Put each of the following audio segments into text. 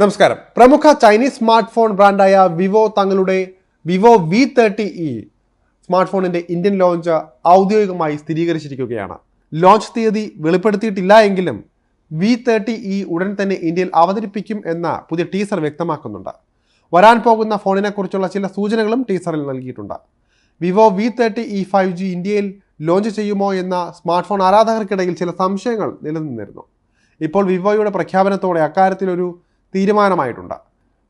നമസ്കാരം. പ്രമുഖ Chinese smart phone ബ്രാൻഡായ വിവോ തങ്ങളുടെ Vivo V thirty E smart ഫോണിന്റെ ഇന്ത്യൻ ലോഞ്ച് ഔദ്യോഗികമായി സ്ഥിരീകരിച്ചിരിക്കുകയാണ്. ലോഞ്ച് തീയതി വെളിപ്പെടുത്തിയിട്ടില്ല എങ്കിലും വി തേർട്ടി ഇ ഉടൻ തന്നെ ഇന്ത്യയിൽ അവതരിപ്പിക്കും എന്ന പുതിയ ടീസർ വ്യക്തമാക്കുന്നുണ്ട്. വരാൻ പോകുന്ന ഫോണിനെക്കുറിച്ചുള്ള ചില സൂചനകളും ടീസറിൽ നൽകിയിട്ടുണ്ട്. Vivo V thirty E five G ഇന്ത്യയിൽ ലോഞ്ച് ചെയ്യുമോ എന്ന സ്മാർട്ട് ഫോൺ ആരാധകർക്കിടയിൽ ചില സംശയങ്ങൾ നിലനിന്നിരുന്നു. ഇപ്പോൾ വിവോയുടെ പ്രഖ്യാപനത്തോടെ അക്കാര്യത്തിലൊരു തീരുമാനമായിട്ടുണ്ട്.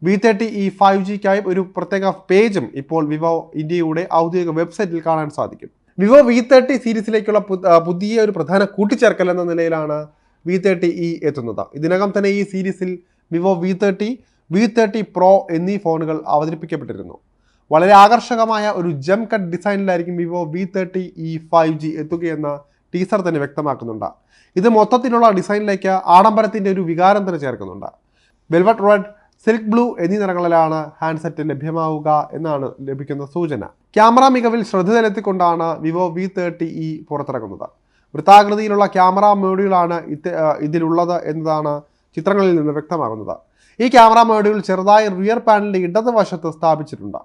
വി തേർട്ടി ഇ ഫൈവ് ജിക്കായി ഒരു പ്രത്യേക പേജും ഇപ്പോൾ വിവോ ഇന്ത്യയുടെ ഔദ്യോഗിക വെബ്സൈറ്റിൽ കാണാൻ സാധിക്കും. വിവോ വി തേർട്ടി സീരീസിലേക്കുള്ള പുതിയ ഒരു പ്രധാന കൂട്ടിച്ചേർക്കൽ എന്ന നിലയിലാണ് വി തേർട്ടി ഇ എത്തുന്നത്. ഇതിനകം തന്നെ ഈ സീരീസിൽ Vivo V thirty V thirty pro എന്നീ ഫോണുകൾ അവതരിപ്പിക്കപ്പെട്ടിരുന്നു. വളരെ ആകർഷകമായ ഒരു ജം cut ഡിസൈനിലായിരിക്കും Vivo V thirty E five G എത്തുകയെന്ന teaser തന്നെ വ്യക്തമാക്കുന്നുണ്ട്. ഇത് മൊത്തത്തിലുള്ള ഡിസൈനിലേക്ക് ആഡംബരത്തിന്റെ ഒരു വികാരം തന്നെ ചേർക്കുന്നുണ്ട്. വെൽവറ്റ് റെഡ് സിൽക്ക് ബ്ലൂ എന്നീ നിറങ്ങളിലാണ് ഹാൻഡ്സെറ്റ് ലഭ്യമാവുക എന്നാണ് ലഭിക്കുന്ന സൂചന. ക്യാമറ മികവിൽ ശ്രദ്ധ ചെലുത്തിക്കൊണ്ടാണ് വിവോ വി തേർട്ടി ഇ പുറത്തിറങ്ങുന്നത്. വൃത്താകൃതിയിലുള്ള ക്യാമറ മോഡ്യൂളാണ് ഇത് ഇതിലുള്ളത് എന്നതാണ് ചിത്രങ്ങളിൽ നിന്ന് വ്യക്തമാകുന്നത്. ഈ ക്യാമറ മോഡ്യൂൾ ചെറുതായി റിയർ പാനലിന്റെ ഇടതുവശത്ത് സ്ഥാപിച്ചിട്ടുണ്ട്.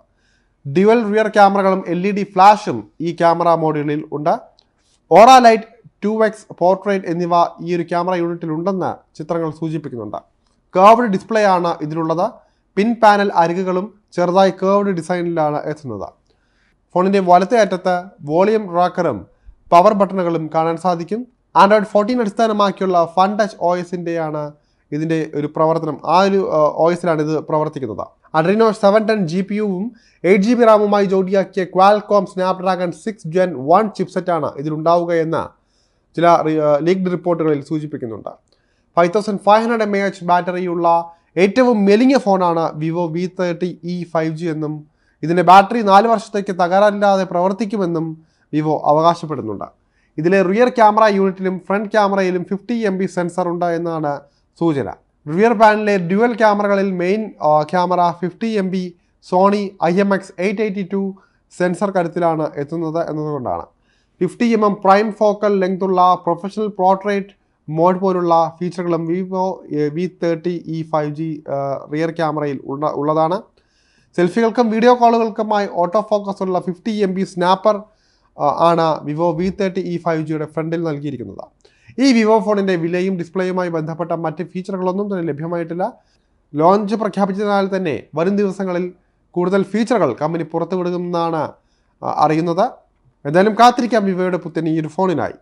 ഡ്യുവൽ റിയർ ക്യാമറകളും എൽ ഇ ഡി ഫ്ലാഷും ഈ ക്യാമറ മോഡ്യൂളിൽ ഉണ്ട്. Aura light two X portrait എന്നിവ ഈ ഒരു ക്യാമറ യൂണിറ്റിൽ ഉണ്ടെന്ന് ചിത്രങ്ങൾ സൂചിപ്പിക്കുന്നുണ്ട്. കേർവ്ഡ് ഡിസ്പ്ലേ ആണ് ഇതിലുള്ളത്. പിൻ പാനൽ അരികുകളും ചെറുതായി കേർവ്ഡ് ഡിസൈനിലാണ് എത്തുന്നത്. ഫോണിന്റെ വലത്തേ അറ്റത്ത് വോളിയം റാക്കറും പവർ ബട്ടണുകളും കാണാൻ സാധിക്കും. ആൻഡ്രോയിഡ് ഫോർട്ടീൻ അടിസ്ഥാനമാക്കിയുള്ള ഫൺ ടച്ച് ഒ എസിന്റെയാണ് ഇതിന്റെ ഒരു പ്രവർത്തനം. ആ ഒരു ഒ എസിലാണ് ഇത് പ്രവർത്തിക്കുന്നത്. Adreno seven ten G P യുവും eight G B റാമുമായി ജോഡിയാക്കിയ Qualcomm Snapdragon six gen one ചിപ്സെറ്റാണ് ഇതിലുണ്ടാവുക എന്ന് ചില ലീഗ്ഡ് റിപ്പോർട്ടുകളിൽ സൂചിപ്പിക്കുന്നുണ്ട്. Five thousand five hundred M A H ബാറ്ററിയുള്ള ഏറ്റവും മെലിഞ്ഞ ഫോണാണ് Vivo V thirty E five G എന്നും ഇതിന്റെ ബാറ്ററി നാല് വർഷത്തേക്ക് തകരാറില്ലാതെ പ്രവർത്തിക്കുമെന്നും വിവോ അവകാശപ്പെടുന്നുണ്ട്. ഇതിലെ റിയർ ക്യാമറ യൂണിറ്റിലും ഫ്രണ്ട് ക്യാമറയിലും ഫിഫ്റ്റി എം ബി സെൻസർ ഉണ്ട് എന്നാണ് സൂചന. റിയർ പാനലിലെ dual ക്യാമറകളിൽ main camera fifty M B Sony I M X eight eighty two sensor കരുത്തിലാണ് എത്തുന്നത് എന്നതുകൊണ്ടാണ്. Fifty M M prime focal ലെങ്തുള്ള professional portrait mode പോലുള്ള ഫീച്ചറുകളും Vivo V thirty E five G rear ക്യാമറയിൽ ഉള്ള ഉള്ളതാണ്. സെൽഫികൾക്കും വീഡിയോ കോളുകൾക്കുമായി auto focus ഉള്ള fifty M B snapper ആണ് Vivo V thirty E five ജിയുടെ ഫ്രണ്ടിൽ നൽകിയിരിക്കുന്നത്. ഈ വിവോ ഫോണിന്റെ വിലയും ഡിസ്പ്ലേയുമായി ബന്ധപ്പെട്ട മറ്റ് ഫീച്ചറുകളൊന്നും തന്നെ ലഭ്യമായിട്ടില്ല. ലോഞ്ച് പ്രഖ്യാപിച്ചതിനാൽ തന്നെ വരും ദിവസങ്ങളിൽ കൂടുതൽ ഫീച്ചറുകൾ കമ്പനി പുറത്തുവിടുമെന്നാണ് അറിയുന്നത്. എന്തായാലും കാത്തിരിക്കാം വിവോയുടെ പുത്തൻ ഈ ഒരു ഫോണിനായി.